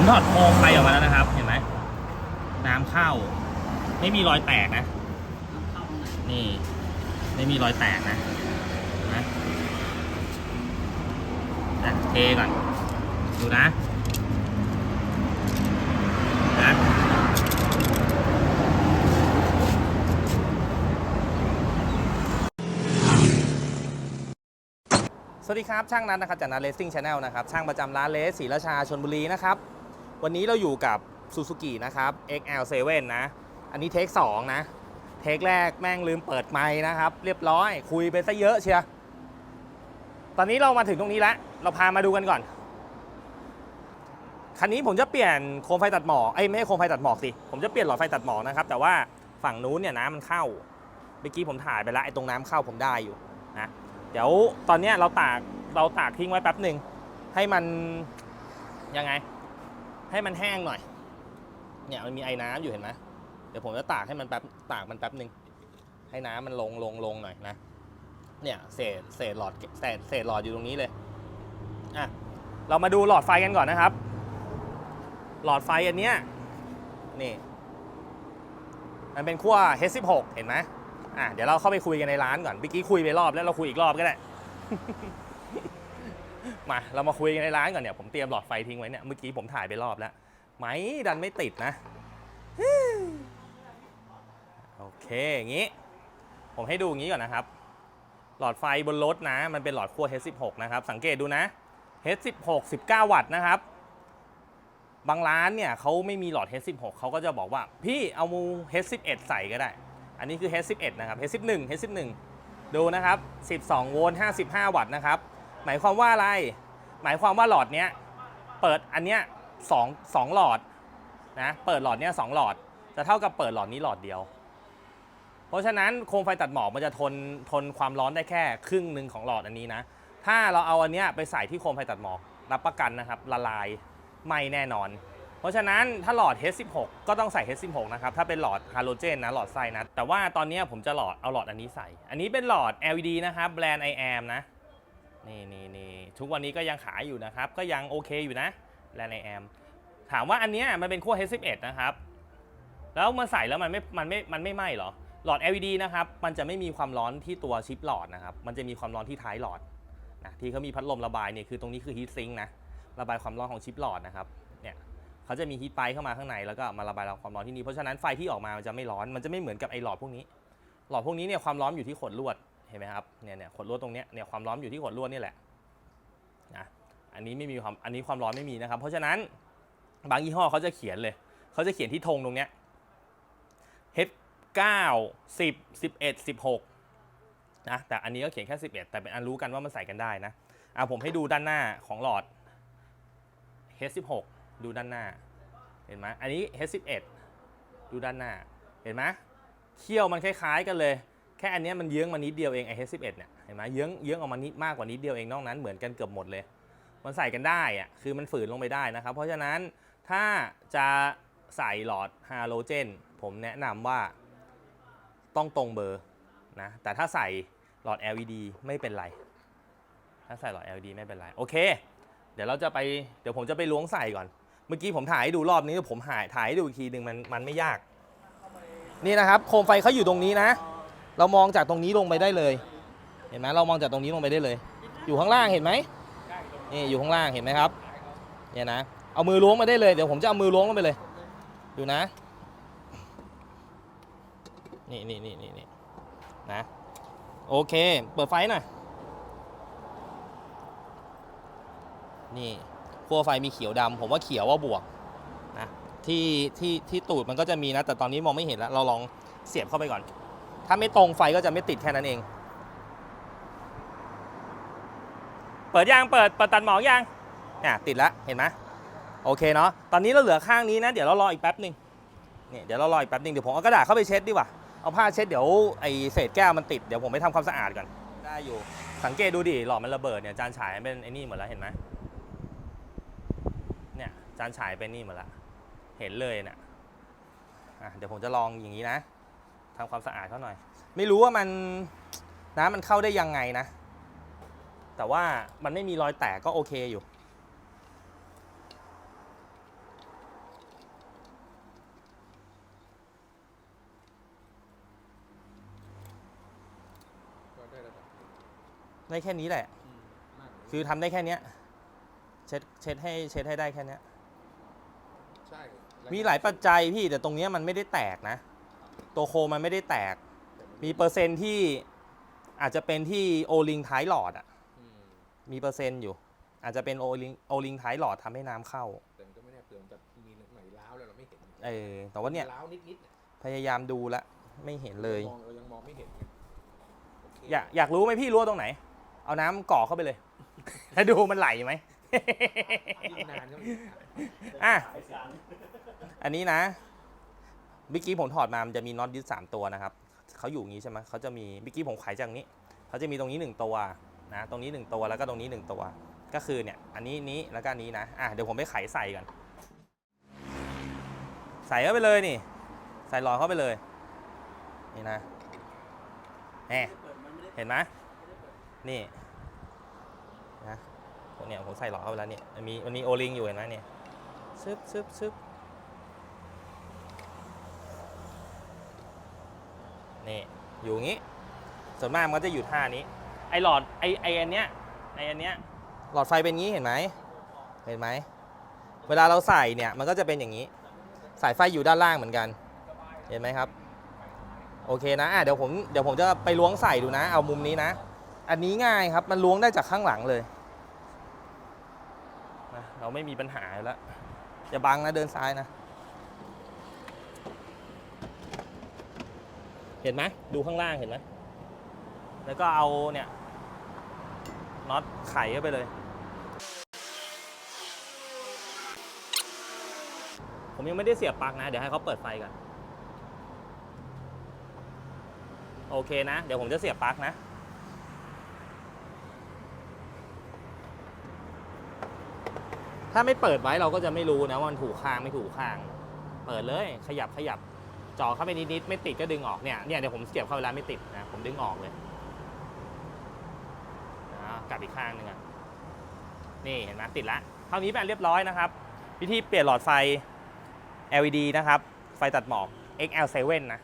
ผมถอดโครงไฟออกมาแล้วนะครับ เห็นไหมน้ำเข้า ไม่มีรอยแตกนะ นี่ ไม่มีรอยแตกนะนะนะเทก่อน ดูนะ นะสวัสดีครับ ช่างนัทนะครับจากนัทเลสซิ่งชาแนลนะครับ ช่างประจำร้านเลสศรีราชาชนบุรีนะครับ วันนี้เราอยู่กับซูซูกินะครับ XL7 นะ อันนี้เทค2นะ เทคแรกแม่งลืมเปิดไมค์นะครับ เรียบร้อย คุยไปซะเยอะเชียตอนนี้เรามาถึงตรงนี้แล้ว เราพามาดูกันก่อน คันนี้ผมจะเปลี่ยนโคมไฟตัดหมอกเอ้ยไม่ใช่โคมไฟตัดหมอกสิ ผมจะเปลี่ยนหลอดไฟตัดหมอกนะครับ แต่ว่าฝั่งนู้นเนี่ยน้ำมันเข้า เมื่อกี้ผมถ่ายไปแล้วไอ้ตรงน้ำเข้าผมได้อยู่นะ เดี๋ยวตอนนี้เราตากเราตากทิ้งไว้แป๊บหนึ่งให้มันยังไง ให้มันแห้งหน่อย เนี่ยมันมีไอ้น้ำอยู่เห็นไหมเดี๋ยวผมจะตากให้มันแป๊บตากมันแป๊บหนึ่งให้น้ำมันลงลงลงหน่อยนะ เนี่ยเศษเศษหลอดเศษเศษหลอดอยู่ตรงนี้เลยอะเรามาดูหลอดไฟกันก่อนนะครับ หลอดไฟอันเนี้ยนี่ มันเป็นขั้ว H16 เห็นไหมอะเดี๋ยวเราเข้าไปคุยกันในร้านก่อนเมื่อกี้คุยไปรอบแล้วเราคุยอีกรอบก็ได้ มาเรามาคุยกันในร้านก่อนเนี่ยผมเตรียมหลอดไฟทิ้งไว้เนี่ยเมื่อกี้ผมถ่ายไปรอบแล้วไหมดันไม่ติดนะโอเคอย่างนี้ ผมให้ดูอย่างนี้ก่อนนะครับ หลอดไฟบนรถนะ มันเป็นหลอดขั้ว H16 นะครับ สังเกตดูนะ H16 19 วัตต์นะครับ บางร้านเนี่ยเขาไม่มีหลอด H16 เขาก็จะบอกว่า พี่เอามู H11 ใส่ก็ได้ อันนี้คือ H11 นะครับ H11 H11 ดูนะครับ 12 โวลต์ 55 วัตต์นะครับ หมายความว่าอะไร หมายความว่าหลอดเนี้ยเปิดอันเนี้ยสองสองหลอดนะเปิดหลอดเนี้ยสองหลอด จะเท่ากับเปิดหลอดนี้หลอดเดียว เพราะฉะนั้นโคมไฟตัดหมอกมันจะทนทนความร้อนได้แค่ครึ่งหนึ่งของหลอดอันนี้นะ ถ้าเราเอาอันเนี้ยไปใส่ที่โคมไฟตัดหมอกรับประกันนะครับละลายไม่แน่นอน เพราะฉะนั้นถ้าหลอด H16 ก็ต้องใส่ H16 นะครับ ถ้าเป็นหลอดฮาโลเจนนะหลอดไส้นะ แต่ว่าตอนนี้ผมจะหลอดเอาหลอดอันนี้ใส่ อันนี้เป็นหลอด LED นะครับแบรนด์ i am นะ นี่นี่นี่ทุกวันนี้ก็ยังขายอยู่นะครับ ก็ยังโอเคอยู่นะแบรนด์ i am ถามว่าอันเนี้ยมันเป็นขั้ว H11 นะครับ แล้วมาใส่แล้วมันไม่มันไม่มันไม่ไหม้เหรอ หลอด LED นะครับ มันจะไม่มีความร้อนที่ตัวชิปหลอดนะครับ มันจะมีความร้อนที่ท้ายหลอดนะที่เขามีพัดลมระบายเนี่ยคือตรงนี้คือฮีทซิงค์นะระบายความร้อนของชิปหลอดนะครับเนี่ยเขาจะมีฮีทไปเข้ามาข้างในแล้วก็มาระบายความร้อนที่นี่เพราะฉะนั้นไฟที่ออกมามันจะไม่ร้อนมันจะไม่เหมือนกับไอหลอดพวกนี้ หลอดพวกนี้เนี่ยความร้อนอยู่ที่ขดลวด เห็นไหมครับเนี่ยเนี่ยขดลวดตรงเนี้ยเนี่ยความร้อนอยู่ที่ขดลวดนี่แหละนะอันนี้ไม่มีความอันนี้ความร้อนไม่มีนะครับ เพราะฉะนั้นบางยี่ห้อเขาจะเขียนเลยเขาจะเขียนที่ธงตรงเนี้ย H 9 10 11 16นะแต่อันนี้ก็เขียนแค่ 11 แต่เป็นอันรู้กันว่ามันใส่กันได้นะอะผมให้ดูด้านหน้าของหลอด H16 ดูด้านหน้า เห็นไหมอันนี้ H11 ดูด้านหน้า เห็นไหมเขี้ยวมันคล้าย ๆ กันเลย แค่อันนี้มันเยื้องมานิดเดียวเองไอ H11 เอ็ดเนี่ยเห็นไหมเยื้องเยื้องออกมานิดมากกว่านิดเดียวเองนอกนั้นเหมือนกันเกือบหมดเลย มันใส่กันได้อะคือมันฝืนลงไปได้นะครับ เพราะฉะนั้นถ้าจะใส่หลอดฮาโลเจนผมแนะนำว่าต้องตรงเบอร์นะแต่ถ้าใส่หลอด LED ไม่เป็นไร ถ้าใส่หลอด LED ไม่เป็นไร โอเค เดี๋ยวเราจะไปเดี๋ยวผมจะไปล้วงใส่ก่อน เมื่อกี้ผมถ่ายให้ดูรอบนี้แล้วผมถ่ายถ่ายให้ดูอีกทีหนึ่งมันมันไม่ยาก นี่นะครับ โคมไฟเขาอยู่ตรงนี้นะ เรามองจากตรงนี้ลงไปได้เลย เห็นไหมเรามองจากตรงนี้ลงไปได้เลย อยู่ข้างล่างเห็นไหมนี่อยู่ข้างล่างเห็นไหมครับเนี่ยนะเอามือล้วงมาได้เลยเดี๋ยวผมจะเอามือล้วงลงไปเลย ดูนะ นี่นี่นี่นี่นี่นะโอเค เปิดไฟหน่อยนี่ขั้วไฟมีเขียวดำผมว่าเขียวว่าบวกนะที่ที่ที่ตูดมันก็จะมีนะ แต่ตอนนี้มองไม่เห็นแล้ว เราลองเสียบเข้าไปก่อน ถ้าไม่ตรงไฟก็จะไม่ติดแค่นั้นเอง เปิดยางเปิดเปิดตัดหมอกยางเนี่ยติดแล้วเห็นไหมโอเคเนาะตอนนี้เราเหลือข้างนี้นะ เดี๋ยวเรารออีกแป๊บหนึ่งเนี่ยเดี๋ยวเรารออีกแป๊บหนึ่งเดี๋ยวผมเอากระดาษเข้าไปเช็ดดีกว่าเอาผ้าเช็ดเดี๋ยวไอเศษแก้วมันติดเดี๋ยวผมไปทำความสะอาดก่อนได้อยู่ สังเกตดูดิหลอดมันระเบิดเนี่ยจานฉายมันเป็นไอ้นี่หมดแล้วเห็นไหมเนี่ยจานฉายเป็นนี่หมดแล้วเห็นเลยเนี่ยอะเดี๋ยวผมจะลองอย่างนี้นะ ทำความสะอาดเขาหน่อย ไม่รู้ว่ามันน้ำมันเข้าได้ยังไงนะ แต่ว่ามันไม่มีรอยแตกก็โอเคอยู่ได้แค่นี้แหละคือทำได้แค่นี้เช็ดเช็ดให้เช็ดให้ได้แค่นี้มีหลายปัจจัยพี่แต่ตรงเนี้ยมันไม่ได้แตกนะ ตัวโครงมันไม่ได้แตก มีเปอร์เซ็นต์ที่อาจจะเป็นที่โอลิงท้ายหลอดอะ อืมมีเปอร์เซ็นต์อยู่ อาจจะเป็นโอลิงโอลิงท้ายหลอดทำให้น้ำเข้า แต่มันก็ไม่แน่เปลืองจะมีหน่อยล้าวแล้วเราไม่เห็นเออ แต่ว่าเนี่ยล้าวนิดๆเนี่ยพยายามดูแล้วไม่เห็นเลย มองเรายังมองไม่เห็นไงโเคอยากอยากรู้ไหมพี่รั่วตรงไหน เอาน้ำก่อเข้าไปเลย แล้วดูมันไหลไหม ยิ่งนานก็ยิ่งนานอะ อันนี้นะ เมื่อกี้ผมถอดมามันจะมีน็อตยึดสามตัวนะครับเขาอยู่อย่างนี้ใช่ไหมเขาจะมีเมื่อกี้ผมไขจากนี้เขาจะมีตรงนี้หนึ่งตัวนะตรงนี้หนึ่งตัวแล้วก็ตรงนี้หนึ่งตัว ก็คือเนี่ยอันนี้นี้แล้วก็นนี้นะอะเดี๋ยวผมไปไขใส่กันใส่เข้าไปเลยนี่ ใส่หลอดเข้าไปเลย นี่นะแหมเห็นไหมนี่นะเนี่ยผมใส่หลอดเข้าไปแล้วเนี่ยมันมีมันมีโอลิงอยู่เห็นไหมเนี่ยซึบซึบซึบ นี่อยู่อย่างงี้ ส่วนมากมันก็จะอยู่ท่านี้ ไอหลอดไอไออันเนี้ยไออันเนี้ยหลอดไฟเป็นงี้เห็นไหมเห็นไหมเวลาเราใส่เนี่ยมันก็จะเป็นอย่างนี้ สายไฟอยู่ด้านล่างเหมือนกัน เห็นไหมครับ โอเคนะอะเดี๋ยวผมเดี๋ยวผมจะไปล้วงใส่ดูนะ เอามุมนี้นะ อันนี้ง่ายครับมันล้วงได้จากข้างหลังเลยนะเราไม่มีปัญหาแล้วอย่าบังนะเดินซ้ายนะ เห็นไหมดูข้างล่างเห็นไหมแล้วก็เอาเนี่ยน็อตไขเข้าไปเลย ผมยังไม่ได้เสียบปลั๊กนะ เดี๋ยวให้เขาเปิดไฟกันโอเคนะ เดี๋ยวผมจะเสียบปลั๊กนะ ถ้าไม่เปิดไว้เราก็จะไม่รู้นะว่ามันถูกข้างไม่ถูกข้าง เปิดเลยขยับขยับ จ่อเข้าไปนิดๆไม่ติดก็ดึงออกเนี่ยเนี่ยเดี๋ยวผมเสียบเข้าไปแล้วไม่ติดนะผมดึงออกเลยนะกลับอีกข้างหนึงอะนี่เห็นไหมติดละเท่านี้เป็นอันเรียบร้อยนะครับ วิธีเปลี่ยนหลอดไฟ LED นะครับ ไฟตัดหมอก XL7 นะ